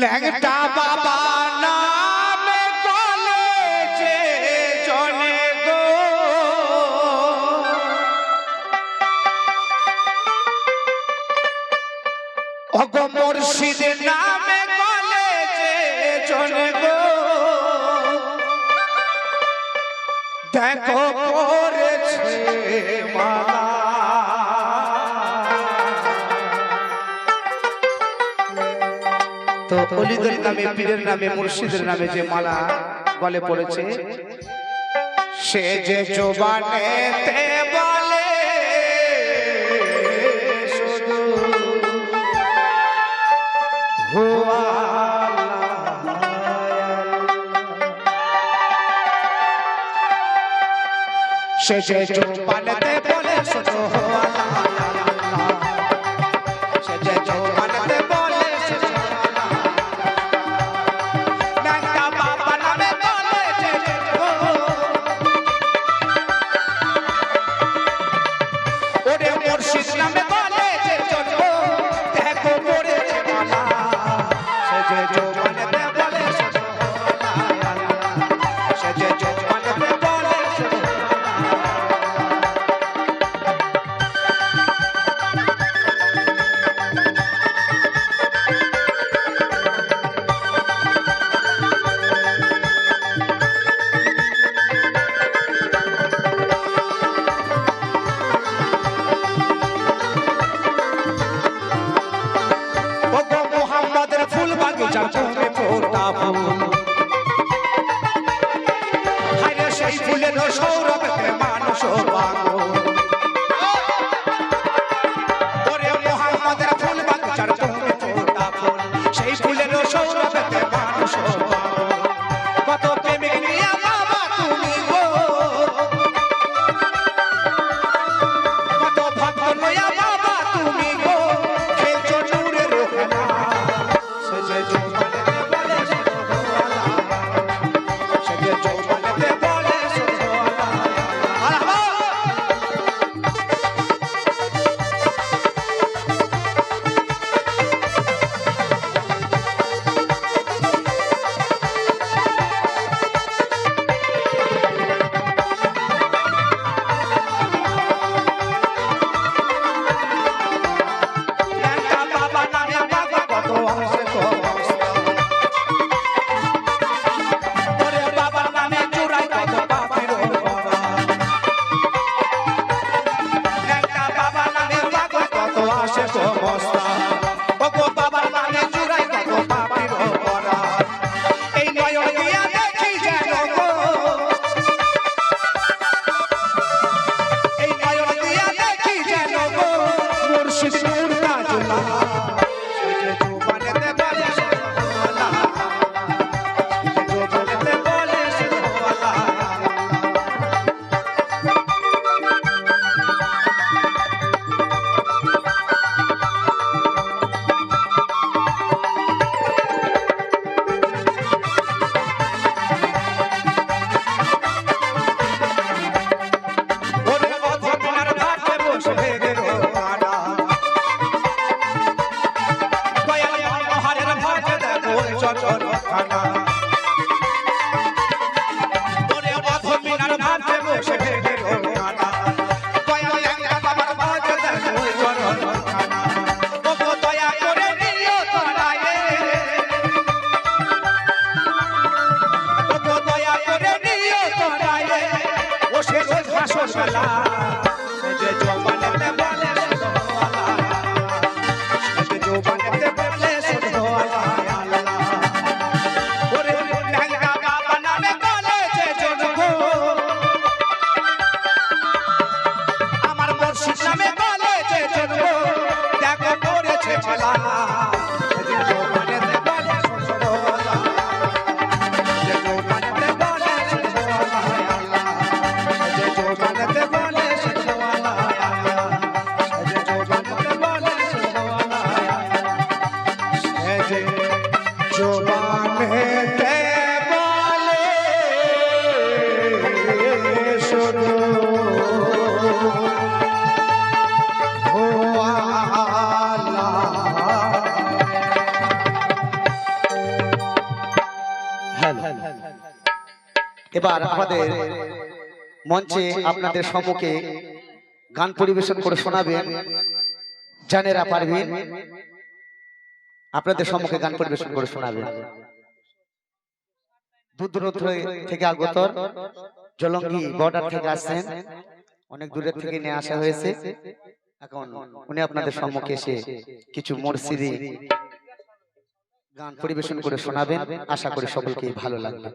ল্যাংটা বাবা নামে কলেজে চলে গো। অগ নামে কলেজে চলে তো নামে পীরের নামে মুর্শিদের নামে যে মালা বলে পড়েছে সে যে বলে হুয়া শেষে চুম্বান সৌরভ মানুষ পাগল। ওরে মোহাম্মদের ফুল বাগিচার তুমি ফোটা ফুল। সেই ফুলের সৌরভ আশেপাশে ला এবার আমাদের মঞ্চে আপনাদের সম্মুখে গান পরিবেশন করে শোনাবেন জানেরা পারবেন আপনাদের সম্মুখে গান পরিবেশন করে শোনাবেন। দূর দূরান্ত থেকে আগত জলঙ্গি বর্ডার থেকে আসছেন। অনেক দূরের থেকে নিয়ে আসা হয়েছে। এখন উনি আপনাদের সম্মুখে এসে কিছু মুর্শিদি গান পরিবেশন করে শোনাবেন। আশা করি সকলকে ভালো লাগবে।